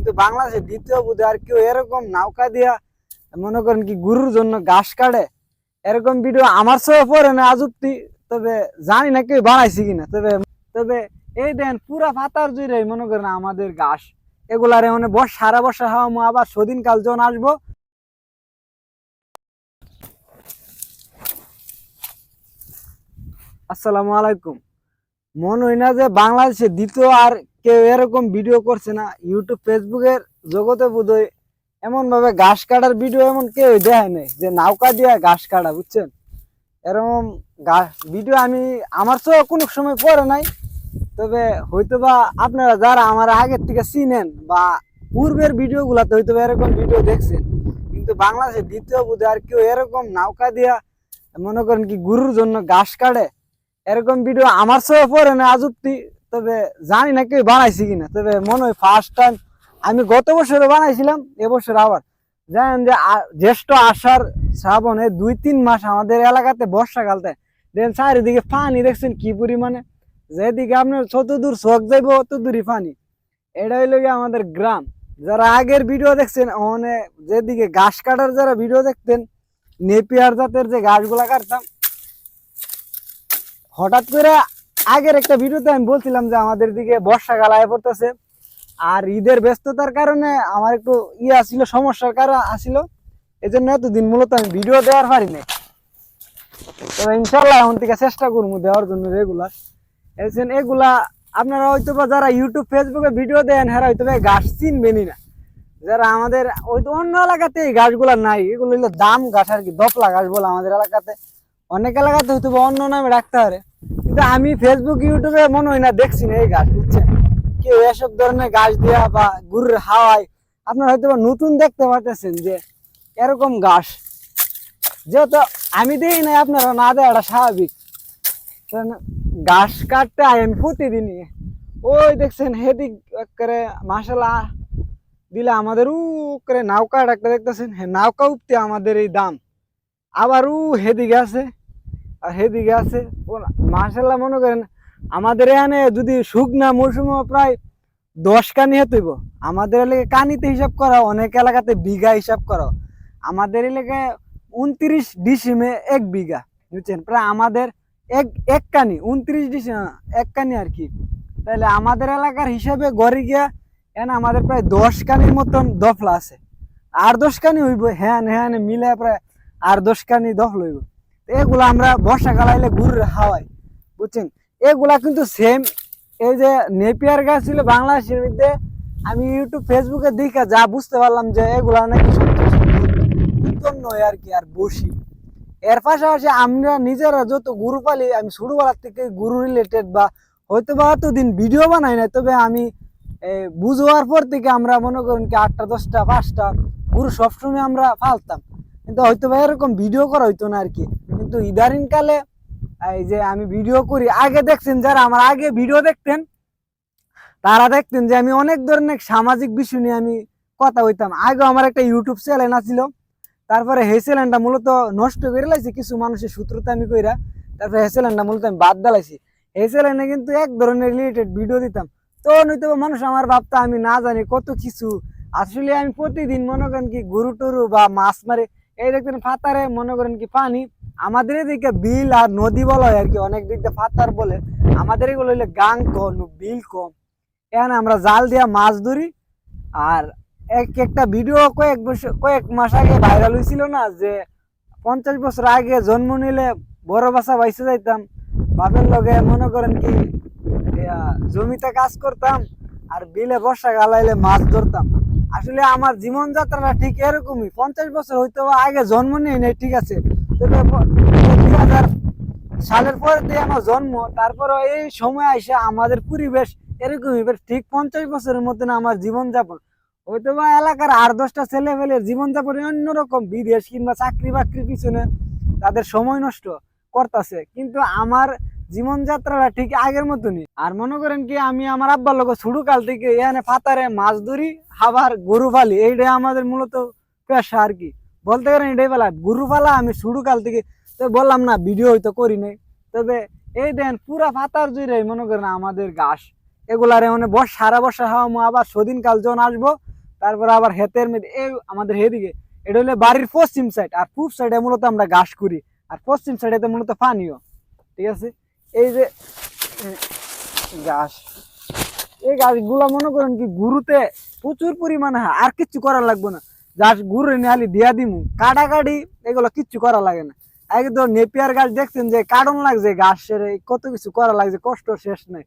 কিন্তু বাংলাদেশে দ্বিতীয় বুধে আর কেউ এরকম নৌকা দিয়া, মনে করেন কি গুরুর জন্য ঘাস কাটে, এরকম ভিডিও আমার সঙ্গে পড়ে না আজুপ্তি তবে জানি না কেউ বানাইছি কিনা, তবে তবে এই দেন পুরা পাতার জুড়ে মনে করেন আমাদের ঘাস, এগুলারে মানে বস, সারা বর্ষা হাওয়া আবার সদিন কাল যখন আসব। আসসালামু আলাইকুম। মনে হয় না যে বাংলাদেশে দ্বিতীয় আর কেউ এরকম ভিডিও করছে না। ইউটিউব ফেসবুকের জগতে বোধহয় এমন ভাবে ঘাস কাটার ভিডিও এমন কেউ দেখায় নাই যে নৌকা দিয়ে ঘাস কাটা, বুঝছেন? এরকম ভিডিও আমি আমার তো কোনো সময় পড়ে নাই। তবে হয়তো বা আপনারা যারা আমার আগের থেকে চিনেন বা পূর্বের ভিডিও গুলাতে হয়তো বা এরকম ভিডিও দেখছেন, কিন্তু বাংলাদেশে দ্বিতীয় বোধে আর কেউ এরকম নৌকা দিয়া মনে করেন কি গুরুর জন্য ঘাস কাটে এরকম ভিডিও আমার সঙ্গে পড়ে না আজুপ্তি তবে জানি না কেউ বানাইছি কিনা, তবে মনে হয় ফার্স্ট টাইম আমি গত বছরে বানাইছিলাম, এবছর আবার। জানেন যে জ্যেষ্ঠ আষাঢ় শ্রাবণে দুই তিন মাস আমাদের এলাকাতে বর্ষাকালতে দেন চারিদিকে পানি দেখছেন কি পরিমাণে। যেদিকে আপনার যতদূর চোখ যাইব ততদূরই পানি। এটা হইল গিয়ে আমাদের গ্রাম। যারা আগের ভিডিও দেখছেন মানে যেদিকে ঘাস কাটার যারা ভিডিও দেখতেন, নেপিয়ার জাতের যে গাছগুলা কাটতাম হঠাৎ করে আগের একটা ভিডিওতে আমি বলছিলাম যে আমাদের দিকে বর্ষাকাল আয় পড়তেছে। আর ঈদের ব্যস্ততার কারণে আমার একটু ইয়ে আসছিল সমস্যার কারণ আসছিল এই জন্য এতদিন মূলত আমি ভিডিও দেওয়ার পারি নাই। তবে ইনশাল্লাহ এখন থেকে চেষ্টা করব দেওয়ার জন্য রেগুলার। এসেন এগুলা আপনারা হয়তো বা যারা ইউটিউব ফেসবুকে ভিডিও দেন হ্যাঁ হয়তো এই গাছ চিনবেনই না। যারা আমাদের ওই অন্য এলাকাতে এই গাছগুলা নাই, এগুলো দাম গাছ আর কি দপলা গাছ বলে আমাদের এলাকাতে। অনেক এলাকাতে হয়তো অন্য নামে রাখতে পারে। কিন্তু আমি ফেসবুক ইউটিউবে মনে হয় না দেখছি না এই গাছ, বুঝছেন? কেউ এসব ধরনের গাছ দেওয়া বা গুরুর হাওয়ায় আপনারা হয়তো নতুন দেখতে পাচ্ছেন যে এরকম গাছ। যেহেতু আমি দেই নাই আপনারা না দেওয়াটা স্বাভাবিক। গাছ কাটতে আই আমি প্রতিদিনই। ওই দেখছেন, হেদিক করে মাসালা দিলে আমাদের উ করে নৌকা একটা দেখতেছেন হ্যাঁ নৌকা উঠতে আমাদের এই দাম। আবার উ হেদিকে আছে। আর হেদিকে আছে। মাসাল্লাহ মনে করেন আমাদের এখানে যদি শুকনা মৌসুমে প্রায় দশ কানি হতেইব আমাদের এলাকায় কানিতে হিসাব করা, অনেক এলাকাতে বিঘা হিসাব করা। আমাদের এলাকায় উনত্রিশ ডিসিমে এক বিঘা, বুঝছেন? প্রায় আমাদের এক এক কানি, উনত্রিশ ডিসিম এক কানি আর কি। তাহলে আমাদের এলাকার হিসাবে গড়ে গিয়া এখানে আমাদের প্রায় দশ কানির মতন দফলা আছে। আর দশ কানি হইব, হ্যান হ্যান মিলে প্রায় আর দশ কানি দফল হইব। এগুলা আমরা বর্ষাকাল আইলে ঘুরে হাওয়াই বুঝছেন? এগুলা কিন্তু সেম এই যে নেপিয়ার গাছ ছিল বাংলাদেশের মধ্যে আমি ইউটিউব ফেসবুকে দেখে যা বুঝতে পারলাম যে এগুলা নাকি নয় আর কি আর বসি এর পাশাপাশি আমরা নিজেরা যত গুরু পালি আমি ছোটবেলার থেকে গুরু রিলেটেড বা হয়তো বা অতদিন ভিডিও বানাই না তবে আমি এ, বুঝোয়ার পর থেকে আমরা মনে করেন কি আটটা দশটা পাঁচটা গুরু সবসময় আমরা ফালতাম কিন্তু হয়তো বা এরকম ভিডিও করা হইতো না আর কি। কিন্তু ইদারিং কালে এই যে আমি ভিডিও করি, আগে দেখছেন যারা আমার আগে ভিডিও দেখতেন, তারা দেখতেন যে আমি অনেক ধরনের সামাজিক বিষয় নিয়ে আমি কথা হইতাম আগে আমার একটা ইউটিউব চ্যানেল আছিল, তারপরে সেই চ্যানেলটা মূলত নষ্ট করে লাইছি, কিছু মানুষের সূত্রতা আমি কইরা, তারপরে সেই চ্যানেলটা মূলত আমি বাদ দিলাইছি এই চ্যানেলে কিন্তু এক ধরনের রিলেটেড ভিডিও দিতাম। তো নয়তো মানুষ আমার ভাবতা আমি না জানি কত কিছু, আসলে আমি প্রতিদিন মনে করেন কি গরু টরু বা মাছ মারে, এই দেখতেন ফাতারে মনে করেন কি পানি আমাদের এদিকে বিল আর নদী বলা হয় আর কি, অনেক দিক দিয়ে ফাতার বলে। আমাদের এগুলো হইলে গাং কম, বিল কম। এখানে আমরা জাল দিয়া মাছ ধরি। আর এক একটা ভিডিও কয়েক বছর, কয়েক মাস আগে ভাইরাল হয়েছিল না, যে পঞ্চাশ বছর আগে জন্ম নিলে বড় বাসা বাইসে যাইতাম। বাপের লগে মনে করেন কি জমিতে কাজ করতাম আর বিলে বর্ষা গালাইলে মাছ ধরতাম। আসলে আমার জীবনযাত্রাটা ঠিক এরকমই। পঞ্চাশ বছর হইতো বা আগে জন্ম নেই নাই, ঠিক আছে। হাজার সালের পরে দিয়ে আমার জন্ম তারপরে এই সময় আইসা আমাদের পরিবেশ এরকমই ঠিক পঞ্চাশ বছরের মতন আমার জীবনযাপন। হয়তো বা এলাকার আর দশটা ছেলে ফেলে জীবনযাপন অন্যরকম, বিদেশ কিংবা চাকরি বাকরির পিছনে তাদের সময় নষ্ট করতেছে। কিন্তু আমার জীবনযাত্রাটা ঠিক আগের মতনই। আর মনে করেন কি, আমি আমার আব্বার লোক ছোটো কাল থেকে এখানে ফাতারে মাছ ধরি আবার গরু ফালি এইটাই আমাদের মূলত পেশা আর কি। বলতে পারেন এটাই বেলা গরু ফালা আমি শুরু কাল থেকে তো বললাম না ভিডিও হয়তো করি নাই। তবে এই দেন পুরা ফাতার জুড়ে মনে করেন আমাদের ঘাস। এগুলারে মানে বস, সারা বর্ষা হাওয়া আবার সদিন কাল যখন আসব, তারপরে আবার হেতের মধ্যে এই আমাদের হেদিকে, এটা হলে বাড়ির পশ্চিম সাইড আর পূব সাইডে মূলত আমরা ঘাস করি, আর পশ্চিম সাইডে মূলত পানিও ঠিক আছে? এই যে ঘাস। এই গাছগুলো মনে করেন কি গুরুতে প্রচুর পরিমাণে আর কিছু করা লাগবে না। গাছ গুরু নিয়ে দিয়া দিমু। কাটাকাটি এগুলো কিচ্ছু করা লাগে না। একদম নেপিয়ার গাছ দেখছেন যে কারণ লাগছে গাছের কত কিছু করা লাগছে, কষ্ট শেষ নাই।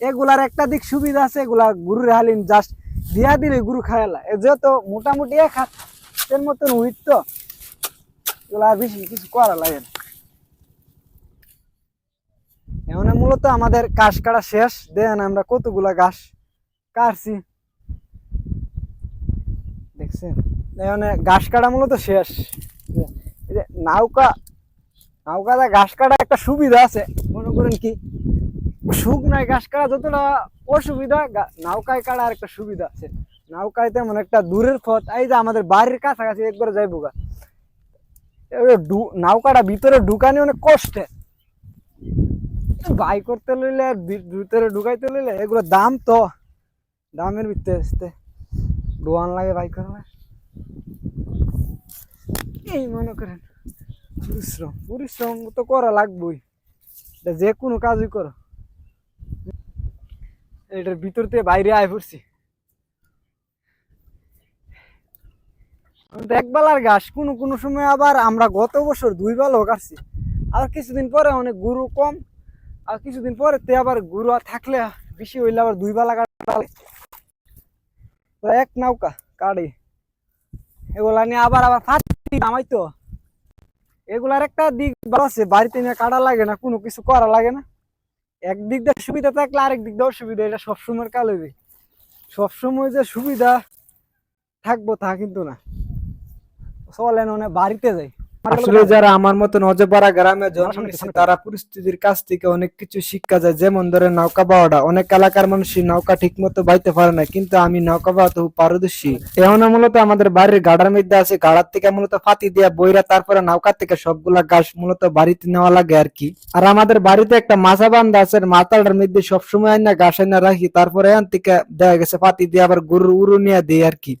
এগুলার একটা দিক সুবিধা আছে, এগুলা গুরুর হালিন জাস্ট দিয়া দিলে গুরু খায়ালা যেহেতু মোটামুটি এক হাতের মতন উইট তো, এগুলা বেশি কিছু করা লাগে না। এমন মূলত আমাদের ঘাস কাটা শেষ। দেন আমরা কতগুলা ঘাস কাটছি। দেখছেন? এখন ঘাস কাটা মূলত শেষ। এই যে নৌকা, নৌকাতে ঘাস কাটা একটা সুবিধা আছে, মনে করেন কি? সুখ শুকনায় ঘাস কাটা যতটা অসুবিধা নৌকায় কাটা আর একটা সুবিধা আছে। নৌকায় তেমন একটা দূরের পথ, এই যে আমাদের বাড়ির কাছাকাছি একবার যাইবো গা। এবারে ডু- নৌকাটা ভিতরে ঢুকানি অনেক কষ্টে। বাই করতে লইলে আর ভিতরে ঢুকাইতে লইলে এগুলো দাম তো, দামের ভিতরে আসতে। ডোয়ান লাগে বাই করলে। এই মনে করেন, পরিশ্রম পরিশ্রম তো করা লাগবেই। যে কোনো কাজই করো। এটার ভিতর থেকে বাইরে আয় পড়ছি। এক বেলার ঘাস, কোনো কোনো সময় আবার আমরা গত বছর দুই বেলাও কাটছি। আবার কিছুদিন পরে অনেক গরু কম, আর কিছুদিন পরে তে আবার গরু থাকলে বেশি হইলে আবার দুই বেলা কাটা এক নৌকা কাড়ি এগুলা নিয়ে আবার আবার ফাটি নামাই তো। এগুলার একটা দিক ভালো আছে, বাড়িতে নিয়ে কাটা লাগে না, কোনো কিছু করা লাগে না। একদিক দিয়ে সুবিধা থাকলে আরেক দিক দিয়ে অসুবিধা এটা সবসময় কাল হইবে। সবসময় যে সুবিধা থাকব তা কিন্তু না। চলেন অনেক বাড়িতে যাই। আসলে যারা আমার মতন অজপাড়া গ্রামে জন্ম নিচ্ছে তারা পরিস্থিতির কাছ থেকে অনেক কিছু শিক্ষা যায়। যেমন ধরে নৌকা বাওয়াটা অনেক এলাকার মানুষই নৌকা ঠিক মতো বাইতে পারে না কিন্তু আমি নৌকা বাওয়াতে পারদর্শী। এখন মূলত আমাদের বাড়ির গাড়ার মধ্যে আছে গাড়ার থেকে মূলত ফাতি দিয়া বইরা তারপরে নৌকা থেকে সবগুলা গাছ মূলত বাড়িতে নেওয়া লাগে আর কি। আর আমাদের বাড়িতে একটা মাছা বান্ধা আছে মাথাটার মধ্যে সবসময় আইনা গাছ আইনা রাখি তারপরে এখান থেকে দেখা গেছে ফাতি দিয়ে আবার গরুর উরু নিয়ে দেয় আর কি।